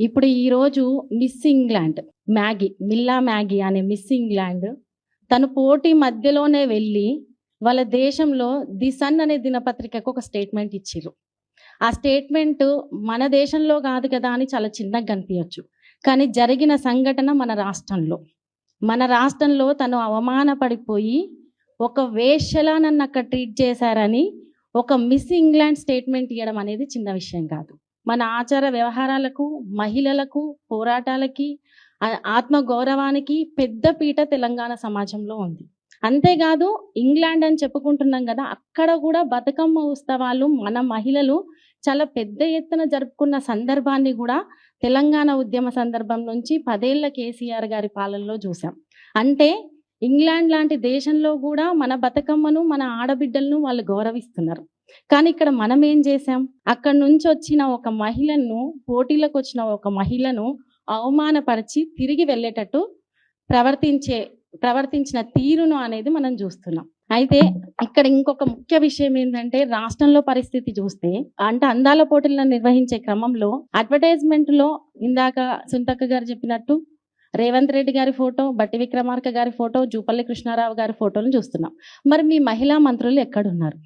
ఇప్పుడు ఈరోజు Miss England Maggie Milla Maggie అనే మిస్ ఇంగ్లాండ్ తను పోటీ మధ్యలోనే వెళ్ళి వాళ్ళ దేశంలో ది సన్ అనే దినపత్రికకు ఒక స్టేట్మెంట్ ఇచ్చిర్రు. ఆ స్టేట్మెంట్ మన దేశంలో కాదు కదా అని చాలా చిన్నగా కనిపించచ్చు. కానీ జరిగిన సంఘటన మన రాష్ట్రంలో. మన రాష్ట్రంలో తను అవమానపడిపోయి ఒక వేశ్యలా నన్ను అక్కడ ట్రీట్ చేశారని ఒక మిస్ ఇంగ్లాండ్ స్టేట్మెంట్ ఇవ్వడం అనేది చిన్న విషయం కాదు. మన ఆచార వ్యవహారాలకు మహిళలకు పోరాటాలకి ఆత్మ గౌరవానికి పెద్ద పీట తెలంగాణ సమాజంలో ఉంది. అంతేకాదు ఇంగ్లాండ్ అని చెప్పుకుంటున్నాం కదా అక్కడ కూడా బతుకమ్మ ఉత్సవాలు మన మహిళలు చాలా పెద్ద ఎత్తున జరుపుకున్న సందర్భాన్ని కూడా తెలంగాణ ఉద్యమ సందర్భం నుంచి పదేళ్ళ కేసీఆర్ గారి పాలనలో చూసాం. అంటే ఇంగ్లాండ్ లాంటి దేశంలో కూడా మన బతుకమ్మను మన ఆడబిడ్డలను వాళ్ళు గౌరవిస్తున్నారు. కానీ ఇక్కడ మనం ఏం చేసాం అక్కడ నుంచి వచ్చిన ఒక మహిళను పోటీలకు వచ్చిన ఒక మహిళను అవమానపరిచి తిరిగి వెళ్ళేటట్టు ప్రవర్తించే ప్రవర్తించిన తీరును అనేది మనం చూస్తున్నాం. అయితే ఇక్కడ ఇంకొక ముఖ్య విషయం ఏంటంటే రాష్ట్రంలో పరిస్థితి చూస్తే అంటే అందాల పోటీలను నిర్వహించే క్రమంలో అడ్వర్టైజ్మెంట్లో ఇందాక సుంతక్క గారు చెప్పినట్టు రేవంత్ రెడ్డి గారి ఫోటో బట్టి విక్రమార్క గారి ఫోటో జూపల్లి కృష్ణారావు గారి ఫోటోలు చూస్తున్నాం. మరి మీ మహిళా మంత్రులు ఎక్కడున్నారు?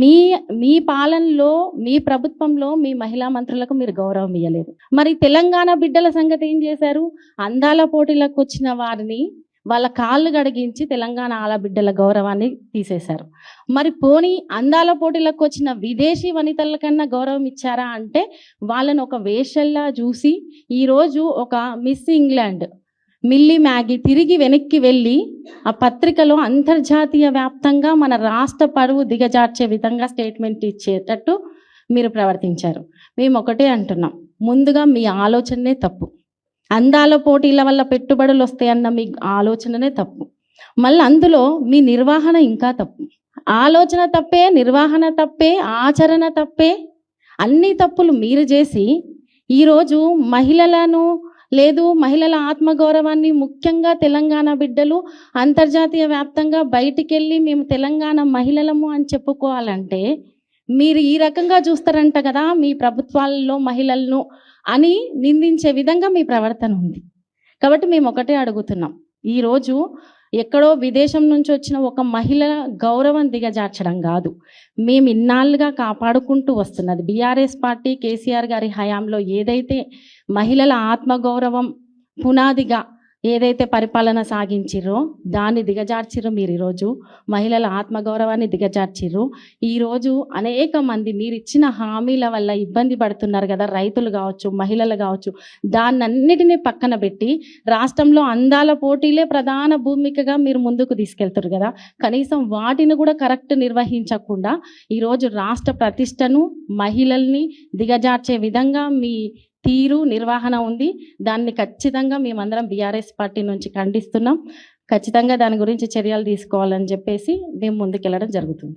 మీ మీ పాలనలో మీ ప్రభుత్వంలో మీ మహిళా మంత్రులకు మీరు గౌరవం ఇవ్వలేదు మరి తెలంగాణ బిడ్డల సంగతి ఏం చేశారు? అందాల పోటీలకు వచ్చిన వారిని వాళ్ళ కాళ్ళు గడిగించి తెలంగాణ ఆలబిడ్డల గౌరవాన్ని తీసేశారు. మరి పోనీ అందాల పోటీలకు వచ్చిన విదేశీ వనితల కన్నా గౌరవం ఇచ్చారా అంటే వాళ్ళని ఒక వేషల్లా చూసి ఈరోజు ఒక మిస్ ఇంగ్లాండ్ మిల్లీ మ్యాగీ తిరిగి వెనక్కి వెళ్ళి ఆ పత్రికలో అంతర్జాతీయ వ్యాప్తంగా మన రాష్ట్ర పరువు దిగజార్చే విధంగా స్టేట్మెంట్ ఇచ్చేటట్టు మీరు ప్రవర్తించారు. మేము ఒకటే అంటున్నాం. ముందుగా మీ ఆలోచననే తప్పు. అందాల పోటీల వల్ల పెట్టుబడులు వస్తాయన్న మీ ఆలోచననే తప్పు. మళ్ళీ అందులో మీ నిర్వహణ ఇంకా తప్పు. ఆలోచన తప్పే నిర్వహణ తప్పే ఆచరణ తప్పే అన్ని తప్పులు మీరు చేసి ఈరోజు మహిళలను లేదు మహిళల ఆత్మగౌరవాన్ని ముఖ్యంగా తెలంగాణ బిడ్డలు అంతర్జాతీయ వ్యాప్తంగా బయటికెళ్ళి మేము తెలంగాణ మహిళలము అని చెప్పుకోవాలంటే మీరు ఈ రకంగా చూస్తారంట కదా మీ ప్రభుత్వాలలో మహిళలను అని నిందించే విధంగా మీ ప్రవర్తన ఉంది. కాబట్టి మేము ఒకటే అడుగుతున్నాం. ఈరోజు ఎక్కడో విదేశం నుంచి వచ్చిన ఒక మహిళ గౌరవం దిగజార్చడం కాదు. మేము ఇన్నాళ్ళుగా కాపాడుకుంటూ వస్తున్నది. బీఆర్ఎస్ పార్టీ కేసీఆర్ గారి హయాంలో ఏదైతే మహిళల ఆత్మగౌరవం పునాదిగా ఏదైతే పరిపాలన సాగించిర్రో దాన్ని దిగజార్చిర్రు మీరు ఈరోజు. మహిళల ఆత్మగౌరవాన్ని దిగజార్చిర్రు. ఈరోజు అనేక మంది మీరు ఇచ్చిన హామీల వల్ల ఇబ్బంది పడుతున్నారు కదా రైతులు కావచ్చు మహిళలు కావచ్చు. దాన్నన్నిటినీ పక్కన పెట్టి రాష్ట్రంలో అందాల పోటీలే ప్రధాన భూమికగా మీరు ముందుకు తీసుకెళ్తారు కదా. కనీసం వాటిని కూడా కరెక్ట్ నిర్వహించకుండా ఈరోజు రాష్ట్ర ప్రతిష్టను మహిళల్ని దిగజార్చే విధంగా మీ తీరు నిర్వహణ ఉంది. దాన్ని ఖచ్చితంగా మేమందరం బీఆర్ఎస్ పార్టీ నుంచి ఖండిస్తున్నాం. ఖచ్చితంగా దాని గురించి చర్యలు తీసుకోవాలని చెప్పేసి మేము ముందుకెళ్ళడం జరుగుతుంది.